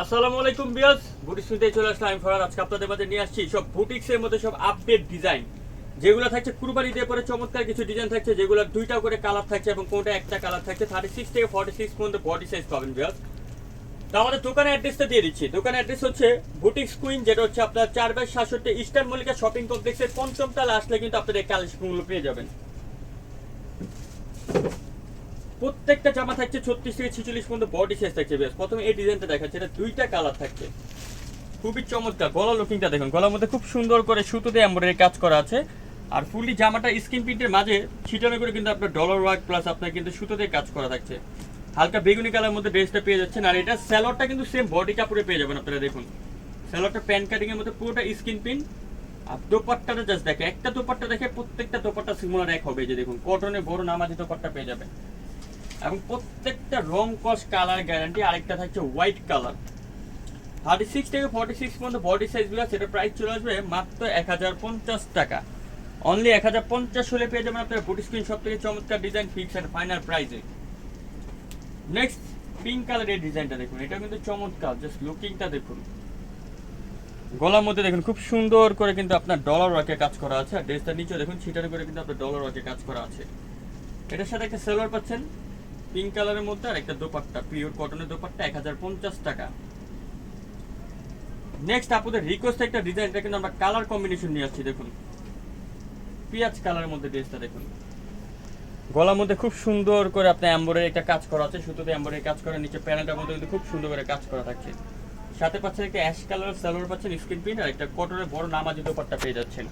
আসসালামু আলাইকুম বিয়াস বুটিক শুনতে চলে আসলাম আমি ফরাদ। আজকে আপনাদের মাঝে নিয়ে আসছি সব বুটিক্সের মধ্যে সব আপডেট ডিজাইন যেগুলো থাকছে কুরবানি দিয়ে পরে চমৎকার কিছু ডিজাইন থাকছে যেগুলো দুইটা করে কালার থাকছে এবং কোনটা একটা কালার থাকছে থার্টি সিক্স থেকে ফর্টি সিক্স পর্যন্ত বডি সাইজ পাবেন বিয়াস তো আমাদের দোকানের অ্যাড্রেসটা দিয়ে দিচ্ছি। দোকানের অ্যাড্রেস হচ্ছে বুটিক্স কুইন, যেটা হচ্ছে আপনার চার বাই সাতষট্টি ইস্টার্ন মল্লিকা শপিং কমপ্লেক্সের পঞ্চম তলা, আসলে কিন্তু আপনাদের এই কালেকশনগুলো পেয়ে যাবেন। প্রত্যেকটা জামা থাকছে ছত্রিশ থেকে ছিচল্লিশ পর্যন্ত বডি সাইজ থাকছে বেশ। প্রথমে এই ডিজাইনটা দেখাচ্ছে, এটা দুইটা কালার থাকছে। খুবই চমৎকার গলা লুকিংটা দেখুন। গলার মধ্যে খুব সুন্দর করে সুতো দিয়ে এমব্রয়ডারি কাজ করা আছে। আর ফুলি জামাটা স্কিন প্রিন্টের মাঝে ছিটানো করে কিন্তু আপনার ডলার ওয়ার্ক প্লাস আপনার কিন্তু সুতো দিয়ে কাজ করা থাকছে। হালকা বেগুনি কালার মধ্যে ড্রেসটা পেয়ে যাচ্ছেন। আর এটা স্যালোয়ারটা কিন্তু সেম বডি কাপড়ে পেয়ে যাবেন আপনারা, দেখুন। স্যালোয়ারটা প্যান কাটিং এর মধ্যে পুরোটা স্কিন প্রিন্ট আর দোপাট্টাটা জাস্ট দেখে একটা দোপাট্টা দেখে প্রত্যেকটা দোপাট্টা সিমোনার এক হবে। যে দেখুন কটনে বড় নামাজি দোপাট্টা পেয়ে যাবেন। এবং প্রত্যেকটা রং কস কালার গ্যারান্টি, আরেকটা থাকছে হোয়াইট কালার। থার্টি সিক্স থেকে ফর্টি সিক্স পর্যন্ত বডি সাইজগুলো সেটা প্রাইস চলে আসবে মাত্র এক হাজার পঞ্চাশ টাকা। অনলি এক হাজার পঞ্চাশ হলে পেয়ে যাবেন আপনার বুটি স্ক্রিন সব থেকে চমৎকার ডিজাইন ফিক্স অ্যান্ড ফাইনাল প্রাইসে নেক্সট পিঙ্ক কালারের ডিজাইনটা দেখুন। এটা কিন্তু চমৎকার জাস্ট লুকিংটা দেখুন। গলার মধ্যে দেখুন, খুব সুন্দর করে কিন্তু আপনার ডলার ওয়ার্কে কাজ করা আছে। আর ড্রেসটার নিচে দেখুন, ছিটার করে কিন্তু আপনার ডলার ওয়ার্কে কাজ করা আছে। এটার সাথে একটা সেলোয়ার পাচ্ছেন। পিঙ্ক কালারের মধ্যে আর একটা দোপাট্টা পিওর কটনের দোপাট্টা, এক হাজার পঞ্চাশ টাকা। নেক্সট আপনাদের রিকোয়েস্ট একটা ডিজাইন এটা কিন্তু আমরা কালার কম্বিনেশন নিয়ে আসছি, দেখুন। পিঁয়াজ কালারের মধ্যে ড্রেসটা দেখুন। গলার মধ্যে খুব সুন্দর করে আপনার এম্বরের একটা কাজ করা আছে, সুতোতে এম্বরের কাজ করা, নিচে প্যানেলটার মধ্যে কিন্তু খুব সুন্দর করে কাজ করা থাকছে। সাথে পাচ্ছেন একটা অ্যাশ কালার সালোয়ার পাচ্ছেন স্ক্রিন প্রিন্ট আর একটা কটনের বড় নামাজি দোপাট্টা পেয়ে যাচ্ছেন।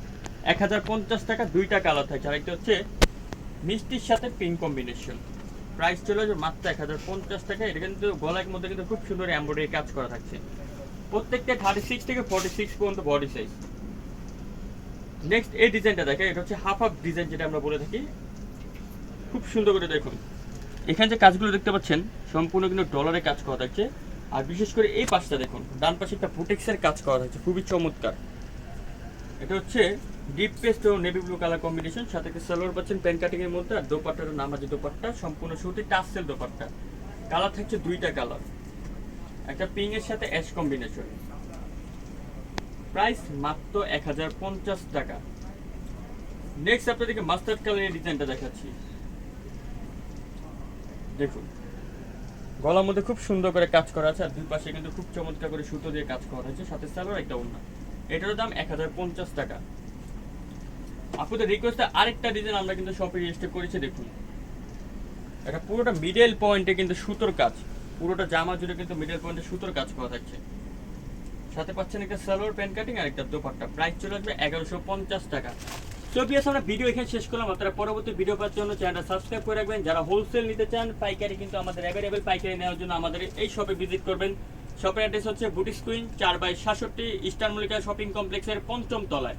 এক হাজার পঞ্চাশ টাকা দুইটা কালার থাকছে, আর একটা হচ্ছে মিষ্টির সাথে পিঙ্ক কম্বিনেশন প্রাইস চলে যাবে মাত্র এক হাজার পঞ্চাশ টাকা। এটা কিন্তু গলার মধ্যে কিন্তু খুব সুন্দর এম্বয়ডারি কাজ করা থাকছে। প্রত্যেকটা থার্টি সিক্স থেকে ফর্টি সিক্স পর্যন্ত বডি সাইজ নেক্সট এই ডিজাইনটা দেখে এটা হচ্ছে হাফ হাফ ডিজাইন যেটা আমরা বলে থাকি। খুব সুন্দর করে দেখুন। এখানে যে কাজগুলো দেখতে পাচ্ছেন, সম্পূর্ণ কিন্তু ডলারে কাজ করা থাকছে। আর বিশেষ করে এই পাশটা দেখুন, ডান পাশে একটা বুটেক্সের কাজ করা থাকছে, খুবই চমৎকার। এটা হচ্ছে ডিপ পেস্ট ও নেভি ব্লু কালার কম্বিনেশন সাথে একটা সালোয়ার পাচ্ছেন প্যান কাটিং এর মধ্যে, আর দোপাট্টার নামাজি দোপাট্টা, সম্পূর্ণ সুতি টাসেল দোপাট্টা। কালার থাকছে দুইটা কালার একটা পিং এর সাথে অ্যাশ কম্বিনেশন প্রাইস মাত্র এক হাজার পঞ্চাশ টাকা। নেক্সট আপনাদেরকে মাস্টার্ড কালারের ডিজাইনটা দেখাচ্ছি। দেখুন। গলার মধ্যে খুব সুন্দর করে কাজ করা আছে, আর দুই পাশে কিন্তু খুব চমৎকার করে সুতো দিয়ে কাজ করা হয়েছে, সাথে সালোয়ার একটা ওড়না। এটার দাম এক হাজার পঞ্চাশ টাকা। আপনাদের রিকোয়েস্টে আরেকটা ডিজাইন আমরা কিন্তু শপে রেজিস্টার করেছি, দেখুন। এটা পুরোটা মিডল পয়েন্টে কিন্তু সুতোর কাজ। পুরোটা জামা জুড়ে কিন্তু মিডল পয়েন্টে সুতোর কাজ করা থাকছে। সাথে পাচ্ছেন একটা সালোয়ার প্যান্ট কাটিং আর একটা দোপাট্টা। প্রাইস চলে আসবে এগারোশো পঞ্চাশ টাকা। তো বিয়াস আমরা ভিডিও এখানে শেষ করলাম। আপনারা পরবর্তী ভিডিও পাওয়ার জন্য চ্যানেলটা সাবস্ক্রাইব করে রাখবেন। যারা হোলসেল নিতে চান, পাইকারি কিন্তু আমাদের অ্যাভেলেবেল পাইকারি নেওয়ার জন্য আমাদের এই শপে ভিজিট করবেন। শপের অ্যাড্রেস হচ্ছে বুটিক স্কুইন, চার বাই সাতষট্টি, ইস্টার্ন মল্লিকা শপিং কমপ্লেক্সের পঞ্চম তলায়।